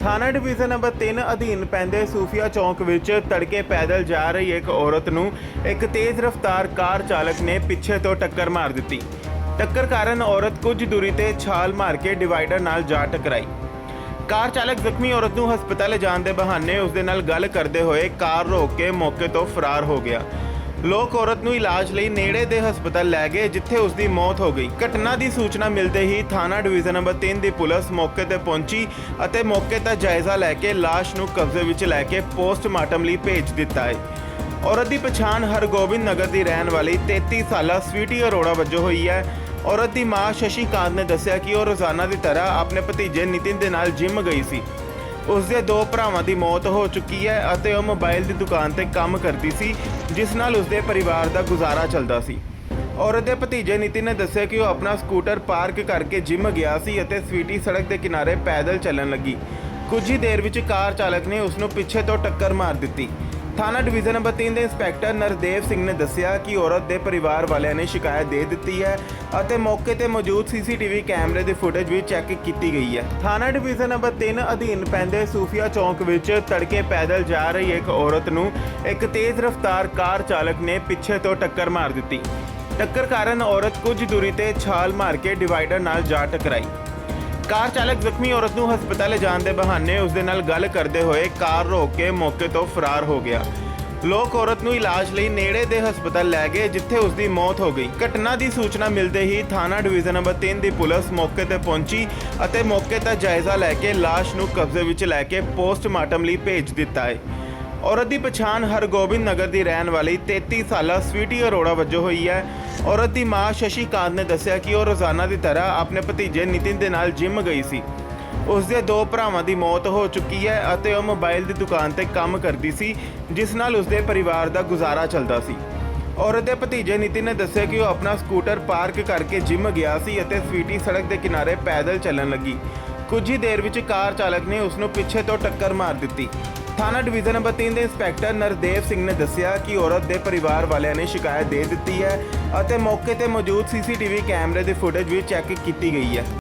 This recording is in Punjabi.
ਥਾਣਾ ਡਿਵੀਜ਼ਨ ਨੰਬਰ 3 ਅਧੀਨ ਪੈਂਦੇ ਸੂਫੀਆ ਚੌਂਕ ਵਿੱਚ ਤੜਕੇ ਪੈਦਲ ਜਾ ਰਹੀ ਇੱਕ ਔਰਤ ਨੂੰ ਇੱਕ ਤੇਜ਼ ਰਫ਼ਤਾਰ ਕਾਰ ਚਾਲਕ ਨੇ ਪਿੱਛੇ ਤੋਂ ਟੱਕਰ ਮਾਰ ਦਿੱਤੀ। ਟੱਕਰ ਕਾਰਨ ਔਰਤ ਕੁਝ ਦੂਰੀ ਤੇ ਛਾਲ ਮਾਰ ਕੇ ਡਿਵਾਈਡਰ ਨਾਲ ਜਾ ਟਕਰਾਈ। ਕਾਰ ਚਾਲਕ ਜ਼ਖਮੀ ਔਰਤ ਨੂੰ ਹਸਪਤਾਲ ਲਿਜਾਣ ਦੇ ਬਹਾਨੇ ਉਸ ਦੇ ਨਾਲ ਗੱਲ ਕਰਦੇ ਹੋਏ ਕਾਰ ਰੋਕ ਕੇ ਮੌਕੇ ਤੋਂ ਫਰਾਰ ਹੋ ਗਿਆ। ਲੋਕ ਔਰਤ ਨੂੰ ਇਲਾਜ ਲਈ ਨੇੜੇ ਦੇ ਹਸਪਤਾਲ ਲੈ ਗਏ, ਜਿੱਥੇ ਉਸ ਦੀ ਮੌਤ ਹੋ ਗਈ। ਘਟਨਾ ਦੀ ਸੂਚਨਾ ਮਿਲਦੇ ਹੀ ਥਾਣਾ ਡਿਵੀਜ਼ਨ ਨੰਬਰ 3 ਦੀ ਪੁਲਿਸ ਮੌਕੇ ਤੇ ਪਹੁੰਚੀ ਅਤੇ ਮੌਕੇ ਦਾ ਜਾਇਜ਼ਾ ਲੈ ਕੇ ਲਾਸ਼ ਨੂੰ ਕਬਜ਼ੇ ਵਿੱਚ ਲੈ ਕੇ ਪੋਸਟਮਾਰਟਮ ਲਈ ਭੇਜ ਦਿੱਤਾ ਹੈ। ਔਰਤ ਦੀ ਪਛਾਣ ਹਰਗੋਬਿੰਦ ਨਗਰ ਦੀ ਰਹਿਣ ਵਾਲੀ 33 ਸਾਲਾ ਸਵੀਟੀ ਅਰੋੜਾ ਵਜੋਂ ਹੋਈ ਹੈ। ਔਰਤ ਦੀ ਮਾਂ ਸ਼ਸ਼ੀ ਕਾਂਤ ਨੇ ਦੱਸਿਆ ਕਿ ਉਹ ਰੋਜ਼ਾਨਾ ਦੀ ਤਰ੍ਹਾਂ ਆਪਣੇ ਭਤੀਜੇ ਨਿਤਿਨ ਦੇ ਨਾਲ ਜਿਮ ਗਈ ਸੀ। ਉਸ ਦੇ ਦੋ ਭਰਾਵਾਂ ਦੀ ਮੌਤ ਹੋ ਚੁੱਕੀ ਹੈ ਅਤੇ ਉਹ ਮੋਬਾਈਲ ਦੀ ਦੁਕਾਨ ਤੇ ਕੰਮ ਕਰਦੀ ਸੀ, ਜਿਸ ਨਾਲ ਉਸ ਦੇ ਪਰਿਵਾਰ ਦਾ ਗੁਜ਼ਾਰਾ ਚੱਲਦਾ ਸੀ। ਔਰਤ ਦੇ ਭਤੀਜੇ ਨਿਤਿਨ ਨੇ ਦੱਸਿਆ ਕਿ ਉਹ ਆਪਣਾ ਸਕੂਟਰ ਪਾਰਕ ਕਰਕੇ ਜਿਮ ਗਿਆ ਸੀ ਅਤੇ ਸਵੀਟੀ ਸੜਕ ਦੇ ਕਿਨਾਰੇ ਪੈਦਲ ਚੱਲਣ ਲੱਗੀ। ਕੁਝ ਹੀ ਦੇਰ ਵਿੱਚ ਕਾਰ ਚਾਲਕ ਨੇ ਉਸ ਨੂੰ ਪਿੱਛੇ ਤੋਂ ਟੱਕਰ ਮਾਰ ਦਿੱਤੀ। ਥਾਣਾ ਡਿਵੀਜ਼ਨ ਨੰਬਰ 3 ਦੇ ਇੰਸਪੈਕਟਰ ਨਰਦੇਵ ਸਿੰਘ ਨੇ ਦੱਸਿਆ ਕਿ ਔਰਤ ਦੇ ਪਰਿਵਾਰ ਵਾਲਿਆਂ ਨੇ ਸ਼ਿਕਾਇਤ ਦੇ ਦਿੱਤੀ ਹੈ ਅਤੇ ਮੌਕੇ ਤੇ ਮੌਜੂਦ ਸੀਸੀਟੀਵੀ ਕੈਮਰੇ ਦੀ ਫੁਟੇਜ ਵੀ ਚੈੱਕ ਕੀਤੀ ਗਈ ਹੈ। ਥਾਣਾ ਡਿਵੀਜ਼ਨ ਨੰਬਰ 3 ਅਧੀਨ ਪੈਂਦੇ ਸੂਫੀਆ ਚੌਂਕ ਵਿੱਚ ਤੜਕੇ ਪੈਦਲ ਜਾ ਰਹੀ ਇੱਕ ਔਰਤ ਨੂੰ ਇੱਕ ਤੇਜ਼ ਰਫ਼ਤਾਰ ਕਾਰ ਚਾਲਕ ਨੇ ਪਿੱਛੇ ਤੋਂ ਟੱਕਰ ਮਾਰ ਦਿੱਤੀ। ਟੱਕਰ ਕਾਰਨ ਔਰਤ ਕੁਝ ਦੂਰੀ ਤੇ ਛਾਲ ਮਾਰ ਕੇ ਡਿਵਾਈਡਰ ਨਾਲ ਜਾ ਟਕਰਾਈ। ਕਾਰ ਚਾਲਕ ਜ਼ਖਮੀ ਔਰਤ ਨੂੰ ਹਸਪਤਾਲ ਲਿਜਾਣ ਦੇ ਬਹਾਨੇ ਉਸ ਦੇ ਨਾਲ ਗੱਲ ਕਰਦੇ ਹੋਏ ਕਾਰ ਰੋਕ ਕੇ ਮੌਕੇ ਤੋਂ ਫਰਾਰ ਹੋ ਗਿਆ। ਲੋਕ ਔਰਤ ਨੂੰ ਇਲਾਜ ਲਈ ਨੇੜੇ ਦੇ ਹਸਪਤਾਲ ਲੈ ਗਏ, ਜਿੱਥੇ ਉਸ ਦੀ ਮੌਤ ਹੋ ਗਈ। ਘਟਨਾ ਦੀ ਸੂਚਨਾ ਮਿਲਦੇ ਹੀ ਥਾਣਾ ਡਿਵੀਜ਼ਨ ਨੰਬਰ 3 ਦੀ ਪੁਲਿਸ ਮੌਕੇ ਤੇ ਪਹੁੰਚੀ ਅਤੇ ਮੌਕੇ ਦਾ ਜਾਇਜ਼ਾ ਲੈ ਕੇ ਲਾਸ਼ ਨੂੰ ਕਬਜ਼ੇ ਵਿੱਚ ਲੈ ਕੇ ਪੋਸਟਮਾਰਟਮ ਲਈ ਭੇਜ ਦਿੱਤਾ ਹੈ। ਔਰਤ ਦੀ ਪਛਾਣ ਹਰਗੋਬਿੰਦ ਨਗਰ ਦੀ ਰਹਿਣ ਵਾਲੀ 33 ਸਾਲਾ ਸਵੀਟੀ ਅਰੋੜਾ ਵਜੋਂ ਹੋਈ ਹੈ। ਔਰਤ ਦੀ ਮਾਂ ਸ਼ਸ਼ੀ ਕਾਂਤ ਨੇ ਦੱਸਿਆ ਕਿ ਉਹ ਰੋਜ਼ਾਨਾ ਦੀ ਤਰ੍ਹਾਂ ਆਪਣੇ ਭਤੀਜੇ ਨਿਤਿਨ ਦੇ ਨਾਲ ਜਿਮ ਗਈ ਸੀ। ਉਸ ਦੇ ਦੋ ਭਰਾਵਾਂ ਦੀ ਮੌਤ ਹੋ ਚੁੱਕੀ ਹੈ ਅਤੇ ਉਹ ਮੋਬਾਈਲ ਦੀ ਦੁਕਾਨ ਤੇ ਕੰਮ ਕਰਦੀ ਸੀ, ਜਿਸ ਨਾਲ ਉਸ ਦੇ ਪਰਿਵਾਰ ਦਾ ਗੁਜ਼ਾਰਾ ਚੱਲਦਾ ਸੀ। ਔਰਤ ਦੇ ਭਤੀਜੇ ਨਿਤਿਨ ਨੇ ਦੱਸਿਆ ਕਿ ਉਹ ਆਪਣਾ ਸਕੂਟਰ ਪਾਰਕ ਕਰਕੇ ਜਿਮ ਗਿਆ ਸੀ ਅਤੇ ਸਵੀਟੀ ਸੜਕ ਦੇ ਕਿਨਾਰੇ ਪੈਦਲ ਚੱਲਣ ਲੱਗੀ। ਕੁਝ ਹੀ ਦੇਰ ਵਿੱਚ ਕਾਰ ਚਾਲਕ ਨੇ ਉਸ ਨੂੰ ਪਿੱਛੇ ਤੋਂ ਟੱਕਰ ਮਾਰ ਦਿੱਤੀ। ਥਾਣਾ ਡਿਵੀਜ਼ਨ ਨੰਬਰ 3 ਦੇ ਇੰਸਪੈਕਟਰ ਨਰਦੇਵ ਸਿੰਘ ਨੇ ਦੱਸਿਆ ਕਿ ਔਰਤ ਦੇ ਪਰਿਵਾਰ ਵਾਲਿਆਂ ਨੇ ਸ਼ਿਕਾਇਤ ਦੇ ਦਿੱਤੀ ਹੈ ਅਤੇ ਮੌਕੇ ਤੇ ਮੌਜੂਦ ਸੀਸੀਟੀਵੀ ਕੈਮਰੇ ਦੀ ਫੁਟੇਜ ਵੀ ਚੈੱਕ ਕੀਤੀ ਗਈ ਹੈ।